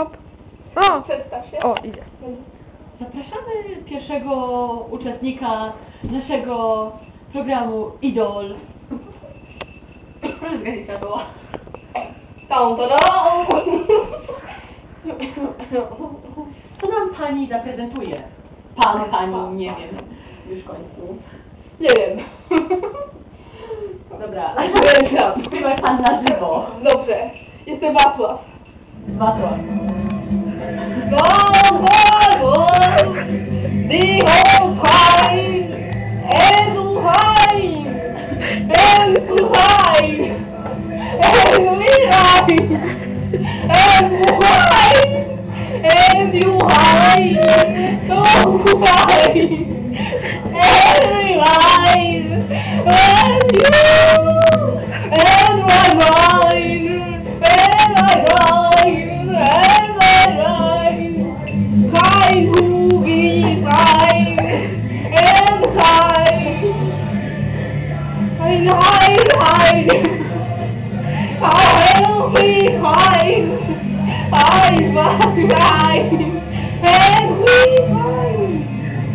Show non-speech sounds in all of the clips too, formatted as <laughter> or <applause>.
Hop. O! Przedstaw się. O, idzie. Zapraszamy pierwszego uczestnika naszego programu Idol. Tą, to, Co nam pani zaprezentuje? Pan, pani, nie wiem. Już w końcu. Nie wiem. Dobra. Wiem. Śpiewać pan na żywo. Dobrze. Jestem Wacław. Quatro horas. Não vamos derrotar és um rei, és um rei, és um rei, és um rei, és um rei, um rei, és um rei, um. Hide.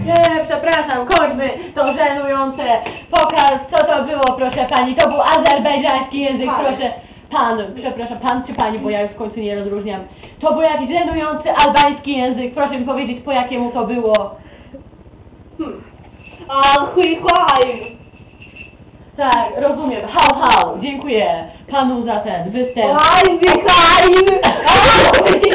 Nie, przepraszam, kończmy to żenujące. Pokaz, co to było, proszę pani. To był azerbejdżański język, proszę. Pan, przepraszam, pan czy pani, bo ja już w końcu nie rozróżniam. To był jakiś żenujący albański język. Proszę mi powiedzieć, po jakiemu to było. Hmm. Hide. Tak, rozumiem. Hał, hał. Dziękuję panu za ten występ. Hide. <laughs>